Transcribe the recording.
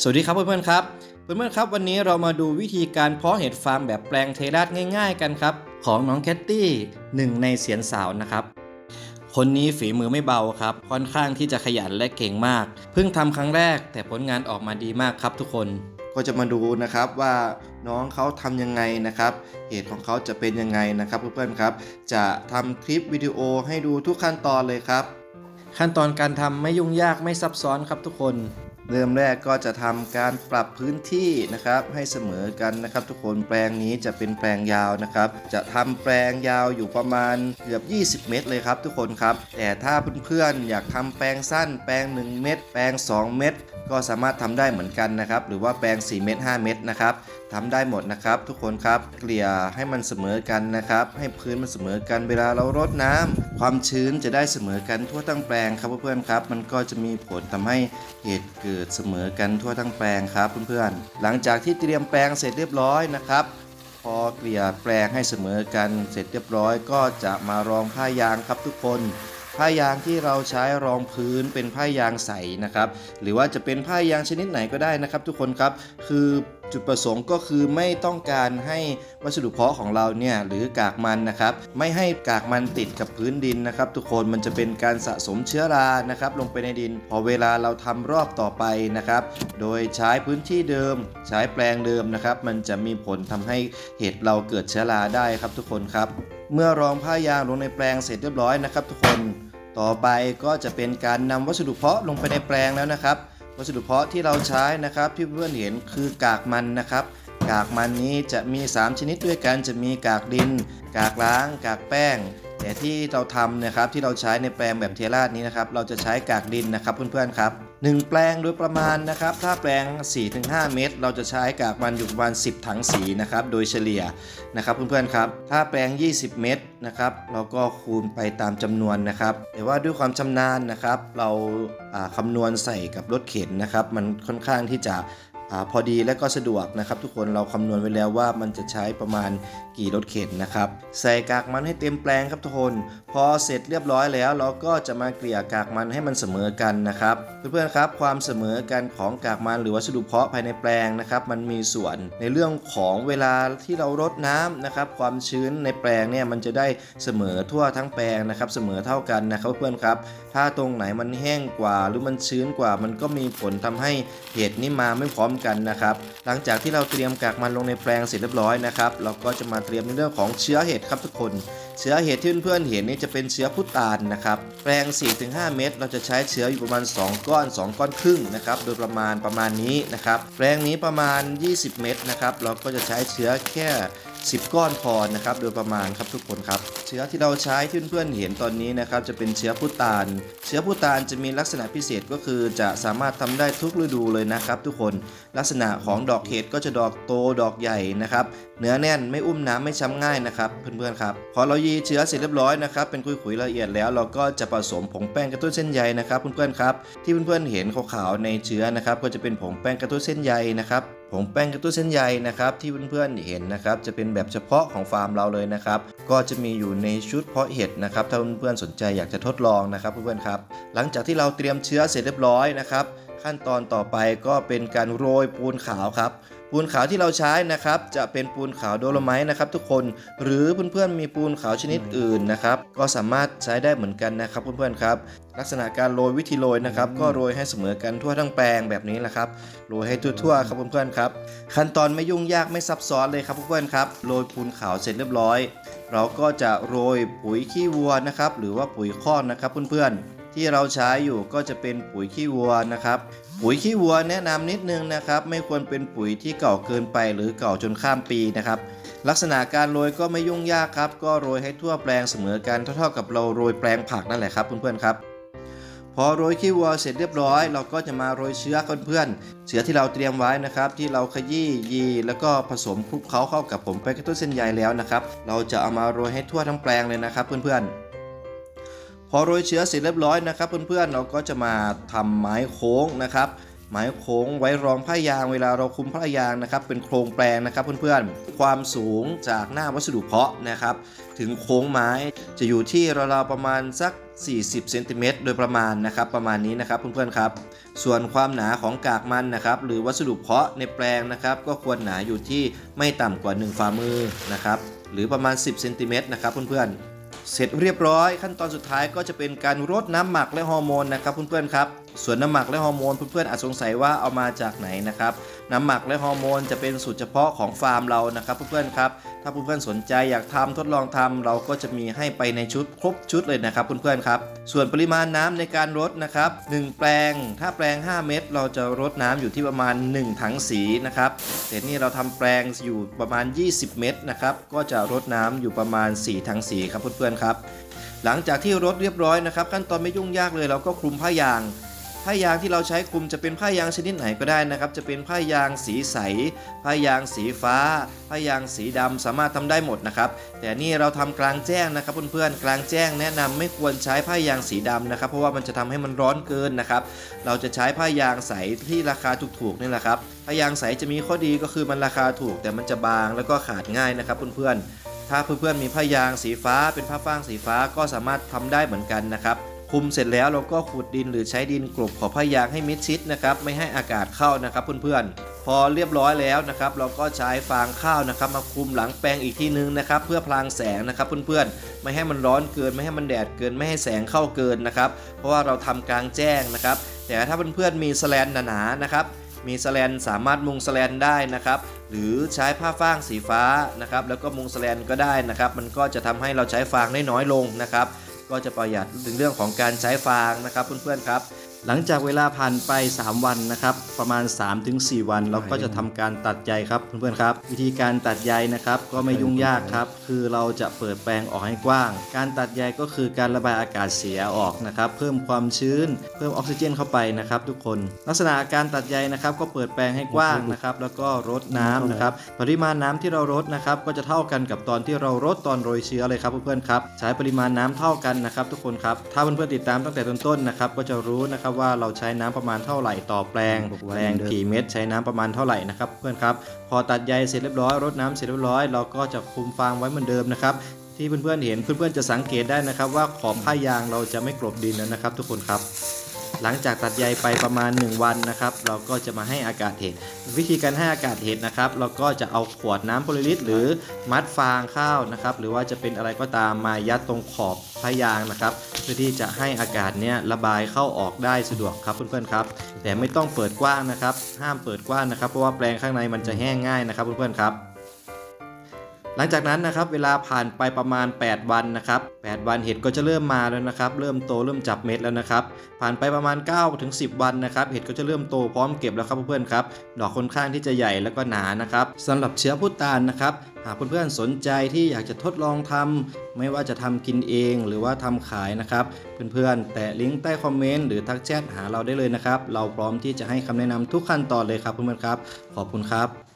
สวัสดีครับเพื่อนๆครับ เพื่อนๆครับ วันนี้เรามาดูวิธีการเพาะเห็ดฟาร์มแบบแปลงเทราสง่าย ๆ กันครับ ของน้องแคตตี้หนึ่งในเสียนสาวนะครับคนนี้ฝีมือไม่เบาครับ ค่อนข้างที่จะขยันและเก่งมาก เพิ่งทำครั้งแรกแต่ผลงานออกมาดีมากครับทุกคนก็จะมาดูนะครับว่าน้องเขาทำยังไงนะครับ เหตุของเขาจะเป็นยังไงนะครับเพื่อนๆครับ จะทำคลิปวิดีโอให้ดูทุกขั้นตอนเลยครับ ขั้นตอนการทำไม่ยุ่งยากไม่ซับซ้อนครับทุกคน เริ่มแรกก็จะทำการปรับพื้นที่นะครับให้เสมอกันนะครับทุกคนแปลงนี้จะเป็นแปลงยาวนะครับ จะทำแปลงยาวอยู่ประมาณเกือบ 20 เมตรเลยครับทุกคนครับ แต่ถ้าเพื่อนๆอยากทำแปลงสั้น แปลง 1 เมตร แปลง 2 เมตร ก็สามารถทำได้เหมือนกันนะครับหรือว่าแปลง 4 เมตร 5 เมตรนะครับทำได้หมดนะครับ ทุกคนครับเกลี่ยให้มันเสมอกันนะครับ ให้พื้นมันเสมอกันเวลาเรารดน้ำความชื้นจะได้เสมอกันทั่วทั้งแปลงครับเพื่อนๆครับ มันก็จะมีผลทำให้เหตุเกิดเสมอกันทั่วทั้งแปลงครับเพื่อนๆ หลังจากที่เตรียมแปลงเสร็จเรียบร้อยนะครับ พอเกลี่ยแปลงให้เสมอกันเสร็จเรียบร้อย ก็จะมารองผ้ายางครับทุกคนผ้ายางที่เราใช้รองพื้นเป็นผ้ายางใสนะครับ หรือว่าจะเป็นผ้ายางชนิดไหนก็ได้นะครับ ทุกคนครับคือ จุดประสงค์ก็คือไม่ต้องการให้วัสดุเพาะของเราเนี่ยหรือกากมันนะครับไม่ให้กากมันติดกับพื้นดินนะครับ ทุกคนมันจะเป็นการสะสมเชื้อรานะครับลงไปในดิน พอเวลาเราทำรอบต่อไปนะครับโดยใช้พื้นที่เดิม ใช้แปลงเดิมนะครับ มันจะมีผลทำให้เห็ดเราเกิดเชื้อราได้ครับทุกคนครับ เมื่อรองผ้ายางลงในแปลงเสร็จเรียบร้อยนะครับ ทุกคนต่อไปก็จะเป็นการนำวัสดุเพาะลงไปในแปลงแล้วนะครับ วัสดุเพาะที่เราใช้นะครับที่เพื่อนเห็นคือกากมันนะครับ กากมันนี้จะมี 3 ชนิดด้วยกันจะมีกากดิน กากล้าง กากแป้ง แต่ที่เราทำนะครับที่เราใช้ในแปลงแบบเทราสนี้นะครับ เราจะใช้กากดินนะครับเพื่อนๆครับ หนึ่งแปลงโดยประมาณนะครับ ถ้าแปลง 4-5 เมตร เราจะใช้กากมันอยู่ประมาณ 10 ถังสีนะครับ โดยเฉลี่ยนะครับเพื่อนๆครับ ถ้าแปลง 20 เมตรนะครับ เราก็คูณไปตามจำนวนนะครับ แต่ว่าด้วยความชำนาญนะครับ เราคำคำนวณใส่กับรถเข็นนะครับ มันค่อนข้างที่จะ พอดีและก็สะดวกนะครับ ทุกคนเราคำนวณไว้แล้วว่ามันจะใช้ประมาณกี่รถเข็นนะครับ ใส่กากมันให้เต็มแปลงครับทุกคน พอเสร็จเรียบร้อยแล้ว เราก็จะมาเกลี่ยกากมันให้มันเสมอกันนะครับ เพื่อนๆครับความเสมอกันของกากมันหรือวัสดุเพาะภายในแปลงนะครับมันมีส่วนในเรื่องของเวลาที่เรารดน้ำนะครับความชื้นในแปลงเนี่ยมันจะได้เสมอทั่วทั้งแปลงนะครับเสมอเท่ากันนะครับเพื่อนครับ ถ้าตรงไหนมันแห้งกว่าหรือมันชื้นกว่า มันก็มีผลทำให้เห็ดนี่มาไม่พร้อมกันนะครับ หลังจากที่เราเตรียมกากมันลงในแปลงเสร็จเรียบร้อยนะครับ เราก็จะมาเตรียมในเรื่องของเชื้อเห็ดครับทุกคน เชื้อเห็ดที่เพื่อนๆเห็นนี่จะเป็นเชื้อพุตานนะครับ แปลง 4-5 เม็ดเราจะใช้เชื้ออยู่ประมาณ 2 ก้อน 2 ก้อนครึ่งนะครับ โดยประมาณประมาณนี้นะครับ แปลงนี้ประมาณ 20 เม็ดนะครับ เราก็จะใช้เชื้อแค่ 10 ก้อนพอนะครับโดยประมาณครับทุกคนครับ เชื้อที่เราใช้ที่เพื่อนๆเห็นตอนนี้นะครับจะเป็นเชื้อพุตาน เชื้อพุตานจะมีลักษณะพิเศษก็คือจะสามารถทำได้ทุกฤดูเลยนะครับ ทุกคนลักษณะของดอกเห็ดก็จะดอกโตดอกใหญ่นะครับเนื้อแน่นไม่อุ้มน้ำไม่ช้ำง่ายนะครับเพื่อนๆครับพอเรายีเชื้อเสร็จเรียบร้อยนะครับเป็นคุยๆละเอียดแล้วเราก็จะผสมผงแป้งกระตุ้นเส้นใยนะครับเพื่อนๆครับที่เพื่อนๆเห็นขาวๆในเชื้อนะครับก็จะเป็นผงแป้งกระตุ้นเส้นใยนะครับ ผงแป้งกระตุ้นเส้นใยนะครับที่เพื่อนๆเห็นนะครับจะเป็นแบบเฉพาะของฟาร์มเราเลยนะครับก็จะมีอยู่ในชุดเพาะเห็ดนะครับถ้าเพื่อนๆสนใจอยากจะทดลองนะครับเพื่อนๆครับหลังจากที่เราเตรียมเชื้อเสร็จเรียบร้อยนะครับขั้นตอนต่อไปก็เป็นการโรยปูนขาวครับ ปูนขาวที่เราใช้นะครับ จะเป็นปูนขาวโดโลไมต์นะครับ ทุกคนหรือเพื่อนๆมีปูนขาวชนิดอื่นนะครับ ก็สามารถใช้ได้เหมือนกันนะครับ เพื่อนๆครับ ลักษณะการโรยวิธีโรยนะครับ ก็โรยให้เสมอกันทั่วทั้งแปลงแบบนี้แหละครับโรยให้ทั่วๆครับเพื่อนๆครับ ขั้นตอนไม่ยุ่งยากไม่ซับซ้อนเลยครับเพื่อนๆครับโรยปูนขาวเสร็จเรียบร้อย เราก็จะโรยปุ๋ยขี้วัวนะครับ หรือว่าปุ๋ยคอกนะครับเพื่อนๆที่เราใช้อยู่ก็จะเป็นปุ๋ยขี้วัวนะครับ ปุ๋ยขี้วัวแนะนำนิดนึงนะครับ ไม่ควรเป็นปุ๋ยที่เก่าเกินไปหรือเก่าจนข้ามปีนะครับ ลักษณะการโรยก็ไม่ยุ่งยากครับ ก็โรยให้ทั่วแปลงเสมอกันเท่าๆกับเราโรยแปลงผักนั่นแหละครับเพื่อนๆครับ พอโรยขี้วัวเสร็จเรียบร้อย เราก็จะมาโรยเชื้อเพื่อนๆเชื้อที่เราเตรียมไว้นะครับ ที่เราขยี้ยี แล้วก็ผสมคลุกเคล้าเข้ากับผมแป้งกระตุ้นเส้นใยแล้วนะครับ เราจะเอามาโรยให้ทั่วทั้งแปลงเลยนะครับ เพื่อนๆ พอโรยเชื้อเสร็จเรียบร้อยนะครับ เพื่อนๆเราก็จะมาทำไม้โค้งนะครับ ไม้โค้งไว้รองผ้ายางเวลาเราคุมผ้ายางนะครับ เป็นโครงแปลงนะครับเพื่อนๆ ความสูงจากหน้าวัสดุเพาะนะครับ ถึงโค้งไม้จะอยู่ที่ราวๆประมาณสัก 40เซนติเมตรโดยประมาณนะครับ ประมาณนี้นะครับเพื่อนๆครับ ส่วนความหนาของกากมันนะครับ หรือวัสดุเพาะในแปลงนะครับ ก็ควรหนาอยู่ที่ไม่ต่ำกว่า 1 ฝ่ามือนะครับ หรือประมาณ 10เซนติเมตรนะครับเพื่อนๆ เสร็จเรียบร้อย ขั้นตอนสุดท้ายก็จะเป็นการรดน้ำหมักและฮอร์โมนนะครับเพื่อนๆครับ ส่วนน้ำหมักและฮอร์โมนเพื่อนๆอาจสงสัยว่าเอามาจากไหนนะครับน้ำหมักและฮอร์โมนจะเป็นสูตรเฉพาะของฟาร์มเรานะครับเพื่อนๆครับถ้าเพื่อนๆสนใจอยากทำทดลองทำเราก็จะมีให้ไปในชุดครบชุดเลยนะครับเพื่อนๆครับส่วนปริมาณน้ำในการรดนะครับ1แปลง ถ้าแปลง 5 เม็ดเราจะรดน้ำอยู่ที่ประมาณ 1 ถังสีนะครับแต่นี่เราทำแปลงอยู่ประมาณ 20 เม็ดนะครับก็จะรดน้ำอยู่ประมาณ 4 ถังสีครับเพื่อนๆครับหลังจากที่รดเรียบร้อยนะครับขั้นตอนไม่ยุ่งยากเลยเราก็คลุมผ้ายาง ผ้ายางที่เราใช้คลุมจะเป็นผ้ายางชนิดไหนก็ได้นะครับ จะเป็นผ้ายางสีใส ผ้ายางสีฟ้า ผ้ายางสีดำสามารถทำได้หมดนะครับ แต่นี่เราทำกลางแจ้งนะครับเพื่อนๆ กลางแจ้งแนะนำไม่ควรใช้ผ้ายางสีดำนะครับ เพราะว่ามันจะทำให้มันร้อนเกินนะครับ เราจะใช้ผ้ายางใสที่ราคาถูกๆนี่แหละครับ ผ้ายางใสจะมีข้อดีก็คือมันราคาถูก แต่มันจะบางแล้วก็ขาดง่ายนะครับเพื่อนๆ ถ้าเพื่อนๆมีผ้ายางสีฟ้า เป็นผ้าฝ้างสีฟ้าก็สามารถทำได้เหมือนกันนะครับ คุมเสร็จแล้วเราก็ขุดดินหรือใช้ดินกลบขอบผ้ายางให้มิดชิดนะครับไม่ให้อากาศเข้านะครับเพื่อนๆ พอเรียบร้อยแล้วนะครับ เราก็ใช้ฟางข้าวนะครับ มาคุมหลังแปลงอีกทีนึงนะครับ เพื่อพลางแสงนะครับเพื่อนๆ ไม่ให้มันร้อนเกิน ไม่ให้มันแดดเกินไม่ให้แสงเข้าเกินนะครับ เพราะว่าเราทำกลางแจ้งนะครับ แต่ถ้าเพื่อนๆมีสแลนหนาๆนะครับมีสแลนสามารถมุงสแลนได้นะครับ หรือใช้ผ้าฟางสีฟ้านะครับ แล้วก็มุงสแลนก็ได้นะครับ มันก็จะทำให้เราใช้ฟางได้น้อยลงนะครับ ก็จะประหยัดในเรื่องของการใช้ฟางนะครับเพื่อนๆครับ หลังจากเวลาผ่านไป 3 วันนะครับ ประมาณ 3-4 วันเราก็จะทำการตัดใยครับเพื่อนๆครับ วิธีการตัดใยนะครับก็ไม่ยุ่งยากครับ คือเราจะเปิดแปลงออกให้กว้าง การตัดใยก็คือการระบายอากาศเสียออกนะครับ เพิ่มความชื้น เพิ่มออกซิเจนเข้าไปนะครับ ทุกคน ลักษณะการตัดใยนะครับก็เปิดแปลงให้กว้างนะครับแล้วก็รดน้ำนะครับปริมาณน้ำที่เรารดนะครับก็จะเท่ากันกับตอนที่เรารดตอนโรยเชื้อเลยครับเพื่อนๆครับใช้ปริมาณน้ำเท่ากันนะครับ ทุกคนครับถ้าเพื่อนๆติดตามตั้งแต่ต้นๆนะครับก็จะรู้นะครับว่าเราใช้น้ำประมาณเท่าไหร่ต่อแปลงแปลงกี่เม็ดใช้น้ำประมาณเท่าไหร่นะครับเพื่อนครับพอตัดใยเสร็จเรียบร้อยรดน้ำเสร็จเรียบร้อยเราก็จะคลุมฟางไว้เหมือนเดิมนะครับที่เพื่อนๆเห็นเพื่อนๆจะสังเกตได้นะครับว่าขอบผ้ายางเราจะไม่กลบดินแล้วนะครับ ทุกคนครับ หลังจากตัดใยไปประมาณ 1 วันนะครับ เราก็จะมาให้อากาศเห็ดวิธีการให้อากาศเห็ดนะครับ เราก็จะเอาขวดน้ำโพลิลิตรหรือมัดฟางข้าวนะครับ หรือว่าจะเป็นอะไรก็ตามมายัดตรงขอบพยางนะครับ เพื่อที่จะให้อากาศเนี้ยระบายเข้าออกได้สะดวกครับเพื่อนๆครับ แต่ไม่ต้องเปิดกว้างนะครับ ห้ามเปิดกว้างนะครับ เพราะว่าแปลงข้างในมันจะแห้งง่ายนะครับเพื่อนๆครับ หลังจากนั้นนะครับเวลาผ่านไปประมาณ 8 วันนะครับ8วันเห็ดก็จะเริ่มมาแล้วนะครับ เริ่มโตเริ่มจับเม็ดแล้วนะครับ ผ่านไปประมาณ9ถึง10 วันนะครับ เห็ดก็จะเริ่มโตพร้อมเก็บแล้วครับเพื่อนๆครับ ดอกค่อนข้างที่จะใหญ่แล้วก็หนานะครับสำหรับเชื้อพุตานนะครับหากเพื่อนๆสนใจที่อยากจะทดลองทำไม่ว่าจะทำกินเองหรือว่าทำขายนะครับเพื่อนๆ แตะลิงก์ใต้คอมเมนต์หรือทักแชทหาเราได้เลยนะครับ เราพร้อมที่จะให้คำแนะนำทุกขั้นตอนเลยครับเพื่อนๆครับ ขอบคุณครับ